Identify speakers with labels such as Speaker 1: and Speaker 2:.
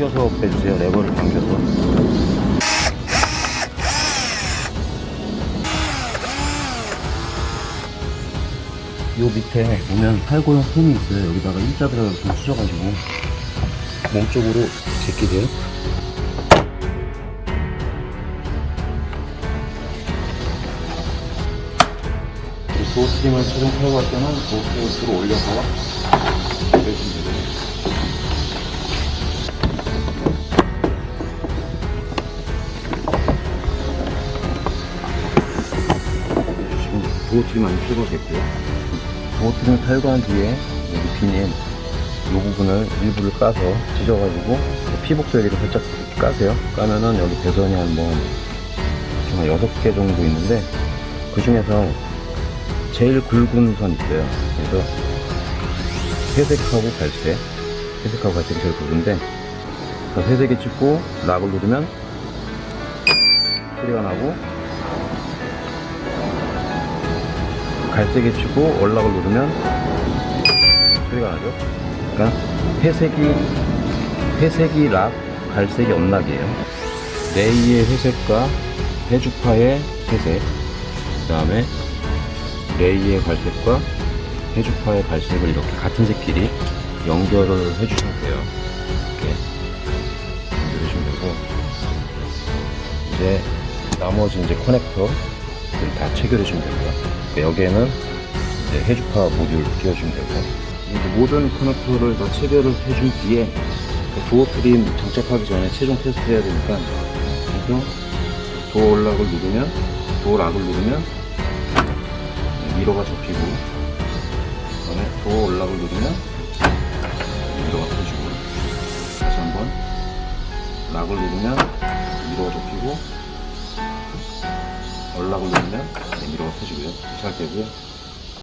Speaker 1: 당겨서 빼주세요. 레버를 당겨서. 요 밑에 보면 팔고형 홈이 있어요. 여기다가 일자 들어가서 좀 쑤셔가지고 몸 쪽으로 제끼세요. 도어트림을 최종 펴갈 때는 도어트림을 뒤로 올려서 돼요. 지 도어트림 안 펴고겠고요. 도어트림을 탈거한 뒤에 여기 비닐 이 부분을 일부를 까서 찢어가지고 피복 벨리를 살짝 까세요. 까면은 여기 배선이 한번 정말 6개 정도 있는데 그 중에서 제일 굵은 선 있어요. 그래서 회색하고 갈색, 회색하고 갈색이 제일 굵은데 그 회색에 찍고 락을 누르면 소리가 나고 갈색에 치고 월락을 누르면 소리가 나죠. 그러니까 회색이 회색이 락, 갈색이 언락이에요. 레이의 회색과 해주파의 회색, 그 다음에 레이의 갈색과 해주파의 갈색을 이렇게 같은 색끼리 연결을 해주시면 돼요. 이렇게 연결해주시면 되고 이제 나머지 이제 커넥터를 다 체결해주면 됩니다. 여기에는 이제 해주파 모듈 끼워주면 되고 모든 커넥터를 다 체결을 해준 뒤에 그 도어 트림 장착하기 전에 최종 테스트 해야 되니까 그래서 도어 락을 누르면 도어 락을 누르면 미러가 접히고 그다음에 도어 올락을 누르면 미러가 펴지고 다시 한번 락을 누르면 미러가 접히고 네, 미러가 펴지고요 이렇게 할 때고요